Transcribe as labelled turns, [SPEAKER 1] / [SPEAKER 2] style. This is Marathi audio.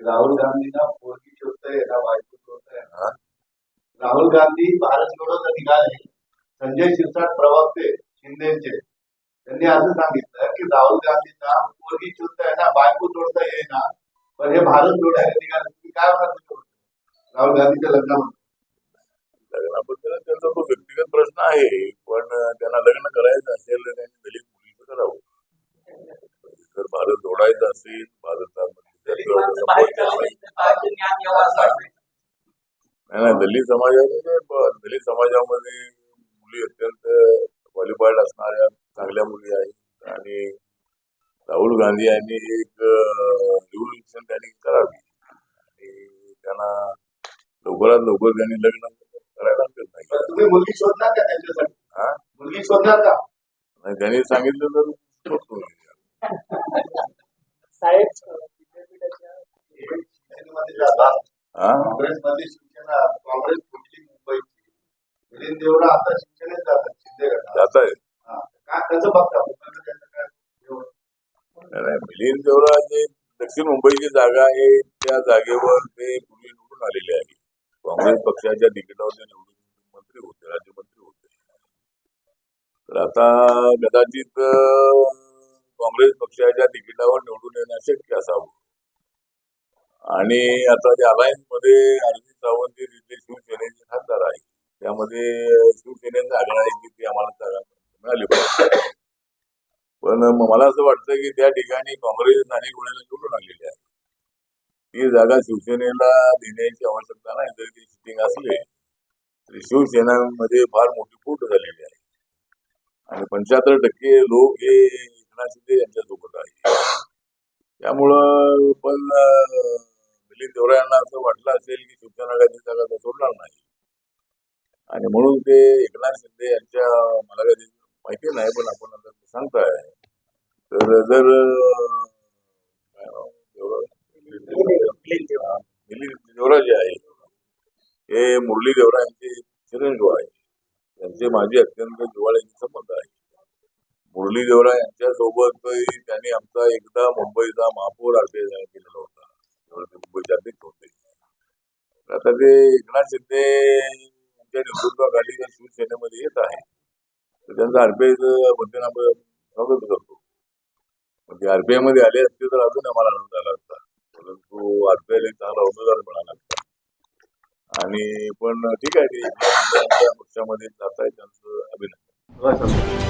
[SPEAKER 1] राहुल गांधींना पोरगी शोधताय ना बायको शोधताय
[SPEAKER 2] हा?
[SPEAKER 1] राहुल गांधी भारत जोडोचा निघाले. संजय शिरसाट प्रवक्ते शिंदेचे. त्यांनी असं सांगितलं की राहुल गांधींना पोरगी शोधताय ना बायको तोडता येईना पण हे भारत जोडायला निघाले. तुम्ही काय म्हणा राहुल गांधीच्या लग्नामध्ये
[SPEAKER 2] लग्नाबद्दल त्यांचा तो व्यक्तिगत प्रश्न आहे पण त्यांना लग्न करायचं असेल तर त्यांनी दलित मुलीचं करावं. जर भारत जोडायचं असेल भारत नाही दलित समाजामध्ये दलित समाजामध्ये मुली अत्यंत क्वालिफाईड असणाऱ्या चांगल्या मुली आहेत. आणि राहुल गांधी यांनी एक रिव्होल्युशन त्यांनी करावी. आणि त्यांना लवकरात लवकर त्यांनी लग्न करायला नाही
[SPEAKER 1] तुम्ही मुलगी शोधणार का त्यांच्यासाठी? मुलगी शोधणार का?
[SPEAKER 2] आणि त्यांनी सांगितलं तर.
[SPEAKER 3] साहेब विद्यापीठाच्या
[SPEAKER 1] शिवसेनेमध्ये जातात
[SPEAKER 2] हा
[SPEAKER 1] काँग्रेसमध्ये शिवसेना काँग्रेस फुटली मुंबईची? मिलिंद देवरा आता शिवसेनेत जातात शिंदे गटात.
[SPEAKER 2] जात आहे.
[SPEAKER 1] काय कसं बघता मुंबईचं त्यांचं काय निवड?
[SPEAKER 2] नाही, नाही, मिलिंद देवरा जे दक्षिण मुंबईची जागा आहे त्या जागेवर ते पूर्वी निवडून आलेले आहे काँग्रेस पक्षाच्या तिकिटावर ते निवडून मंत्री होते राज्यमंत्री होते. तर आता कदाचित काँग्रेस पक्षाच्या तिकिटावर निवडून येणं शक्य असावं. आणि आता जे अलायन्समध्ये अरविंद सावंत हे तिथले शिवसेनेचे खासदार आहे त्यामध्ये शिवसेनेचा आग्रह आहे की ती आम्हाला मिळाली पाहिजे. पण मला असं वाटतं की त्या ठिकाणी काँग्रेस स्थानिक गोळ्याला निवडून आलेली आहे ती जागा शिवसेनेला देण्याची आवश्यकता नाही. जर ती शिटिंग असले तरी शिवसेनामध्ये फार मोठी फूट झालेली आहे. आणि पंच्याहत्तर टक्के लोक हे एकनाथ शिंदे यांच्यासोबत आहे त्यामुळं पण अं, मिलिंद असं वाटलं असेल की शिवसेना काही जागा तर सोडणार नाही. आणि म्हणून ते एकनाथ शिंदे यांच्या मला काही माहिती नाही पण आपण आता सांगताय. तर जर देवरा- मिलिंद देवरा जे आहे हे मुरली देवरा यांचे चिरंजीव आहे. त्यांचे माझे अत्यंत जिवाळ्याचे संबंध आहे. मुरली देवरा यांच्यासोबत त्यांनी आमचा एकदा मुंबईचा महापौर आरटीआय केलेला होता तेव्हा ते मुंबईचे अध्यक्ष होते तर आता ते एकनाथ शिंदे यांच्या नेतृत्वाखाली शिवसेनेमध्ये येत आहे. तर त्यांचा आरपीआय वतीनं आम्ही स्वागत करतो. पण ते आरपीआयमध्ये आले असते तर अजून आम्हाला आनंद झाला असता. परंतु आरपीआयला एक चांगला उमेदवार मिळाला असता. आणि पण ठीक आहे ते पक्षामध्ये जात आहे त्यांचं अभिनंदन.